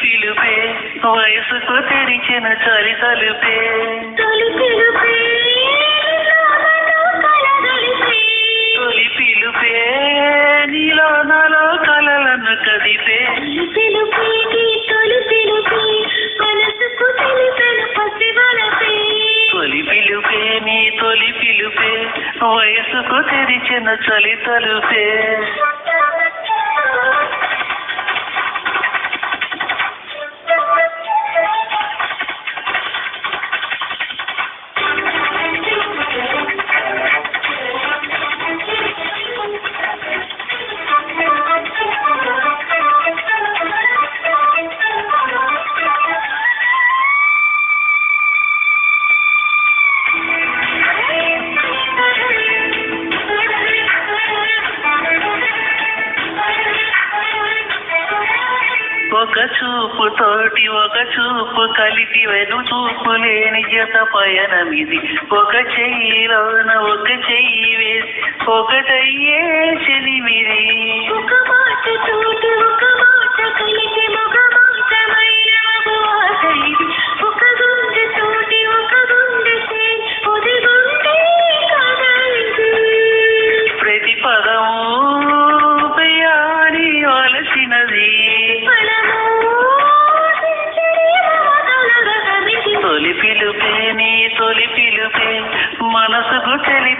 పిలుపే వయసుకు తెరిచిన చలి తలుపే. తొలి పిలుపే తొలి పిలుపే నీలో నాలో కలలను కదిపే తొలి పిలుపే నీ తొలి పిలుపే వయసుకు తెరిచిన చలి తలుపే. ఒక చూపు కలిపి వెను చూపు లేని జత పయనమిది. ఒక చెయ్యిలోన ఒక చెయ్యి వేసి ఒకటయ్యే చెలిమిది. ఒక మాట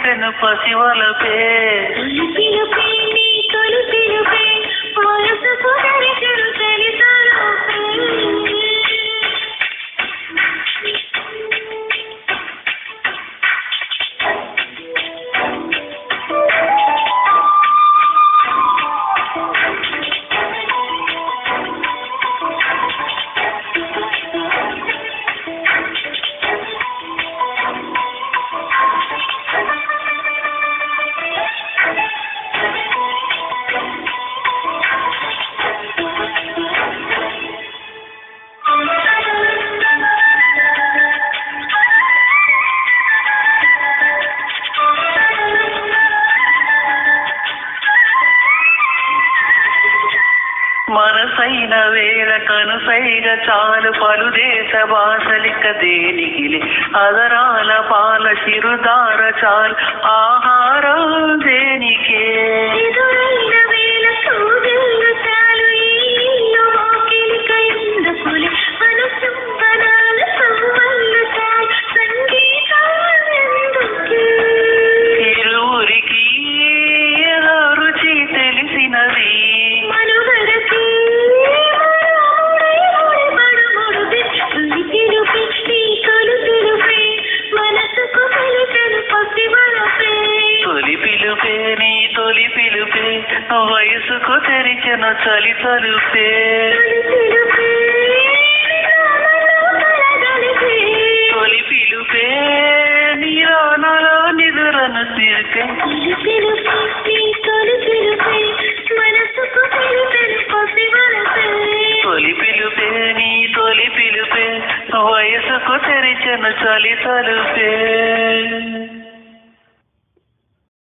మనసుకు చెలిపెను పసివలపే తొలి పిలుపే మనసైన వేల కనుసైగ చాలు పలు దేశ భాషలిక దేనికిలి. అదరాల పాల చిరుదార చాలు ఆహారం దేనికే? వయసుకు తెరిచిన చలి తలుపే తొలి పిలుపే. నాలో కలగలిపే తొలి నిదురను తీర్పే తొలి పిలుపే నీ తొలి పిలుపే. వయసుకు తెరిచిన చలి తలుపే